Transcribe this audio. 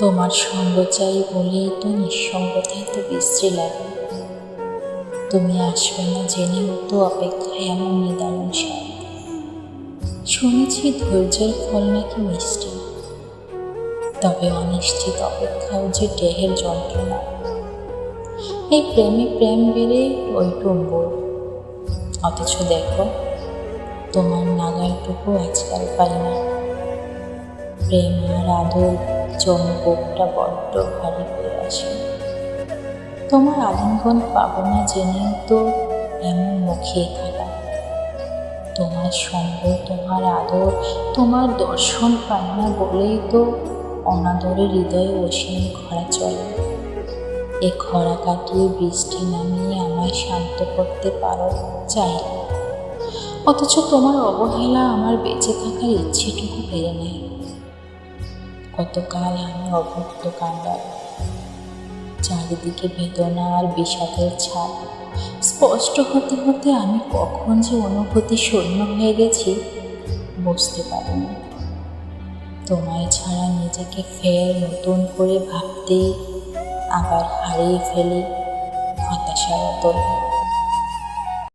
তোমার সঙ্গ চাই বলেই তো নিঃসঙ্গতায় তো বিশ্রী লাগে। তুমি আসবে না জেনেও তো অপেক্ষায় এমন নিদারুণ শুনেছি ধৈর্যের ফল নাকি মিষ্টি। তবে অনিশ্চিত অপেক্ষাও যে দেহের যন্ত্রণা। এই প্রেমে প্রেম বেড়ে ওই টুম্বর। অথচ দেখো, তোমার নাগালটুকু আজকাল পাই না। প্রেম আর আদর বুকটা বড্ড ভারী হয়ে আসে তোমার আলিঙ্গন পাবো না জেনেও তো এমন মুখিয়ে থাকা। তোমার সঙ্গ, তোমার আদর, তোমার দর্শন পাই না বলেই তো অনাদরে হৃদয়ে অসীম খরা চলে। এ খরা কাটিয়ে বৃষ্টি নামিয়ে আমায় শান্ত করতে পারো চাইলে। অথচ তোমার অবহেলা আমার বেঁচে থাকার ইচ্ছেটুকু পেরে নেয়। কতকাল আমি অভুক্ত কান্ডার চারিদিকে বেদনা আর বিষাদের ছাপ। স্পষ্ট হতে হতে আমি কখন যে অনুভূতি শূন্য হয়ে গেছি, বুঝতে পারিনি। তোমায় ছাড়া নিজেকে ফের নতুন করে ভাবতেই আবার হারিয়ে ফেলি হতাশার অতল